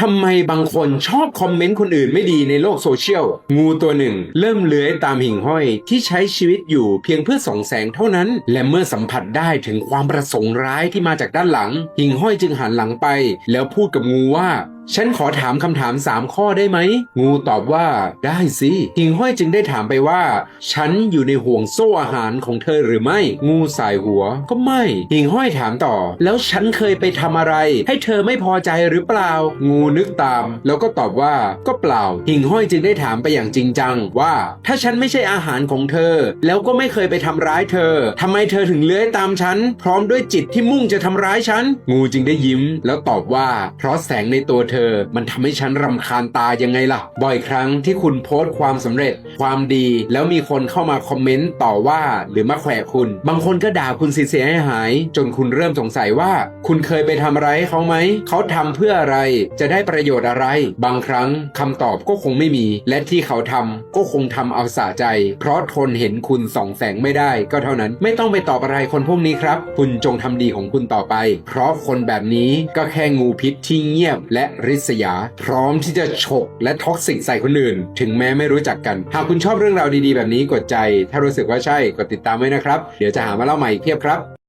ทำไมบางคนชอบคอมเมนต์คนอื่นไม่ดีในโลกโซเชียล งูตัวหนึ่ง เริ่มเลื้อยตามหิ่งห้อยที่ใช้ชีวิตอยู่เพียงเพื่อส่องแสงเท่านั้น และเมื่อสัมผัสได้ถึงความประสงค์ร้ายที่มาจากด้านหลัง หิ่งห้อยจึงหันหลังไป แล้วพูดกับงูว่า ฉันขอถามคำถามสามข้อได้ไหม งูตอบว่าได้สิหิ่งห้อยจึงได้ถามไปว่า ฉันอยู่ในห่วงโซ่อาหารของเธอหรือไม่ งูสายหัวก็ไม่ หิ่งห้อยถามต่อ แล้วฉันเคยไปทำอะไร ให้เธอไม่พอใจหรือเปล่า งูนึกตาม แล้วก็ตอบว่าก็เปล่า หิ่งห้อยจึงได้ถามไปอย่างจริงจังว่า ถ้าฉันไม่ใช่อาหารของเธอ แล้วก็ไม่เคยไปทำร้ายเธอทำไมเธอถึงเลื้อยตามฉัน พร้อมด้วยจิตที่มุ่งจะทำร้ายฉัน งูจึงได้ยิ้ม แล้วตอบว่าเพราะแสงในตัวเธอมันทำให้ฉันรำคาญตายังไงล่ะ บ่อยครั้งที่คุณโพสต์ความสำเร็จ ความดีแล้วมีคนเข้ามาคอมเมนต์ต่อว่าหรือมาแขวะคุณ บางคนก็ด่าคุณเสียหาย จนคุณเริ่มสงสัยว่า คุณเคยไปทำอะไรให้เขาไหม เขาทำเพื่ออะไร จะได้ประโยชน์อะไร บางครั้งคำตอบก็คงไม่มี และที่เขาทำก็คงทำเอาสะใจ เพราะทนเห็นคุณส่องแสงไม่ได้ ก็เท่านั้น ไม่ต้องไปตอบอะไรคนพวกนี้ครับ คุณจงทำดีของคุณต่อไป เพราะคนแบบนี้ก็แค่งูพิษที่เงียบและริษยา พร้อมที่จะฉกและท็อกซิกใส่คนอื่น ถึงแม้ไม่รู้จักกัน หากคุณชอบเรื่องราวดีๆ แบบนี้กดใจ ถ้ารู้สึกว่าใช่กดติดตามไว้นะครับ เดี๋ยวจะหามาเล่าใหม่เพียบครับ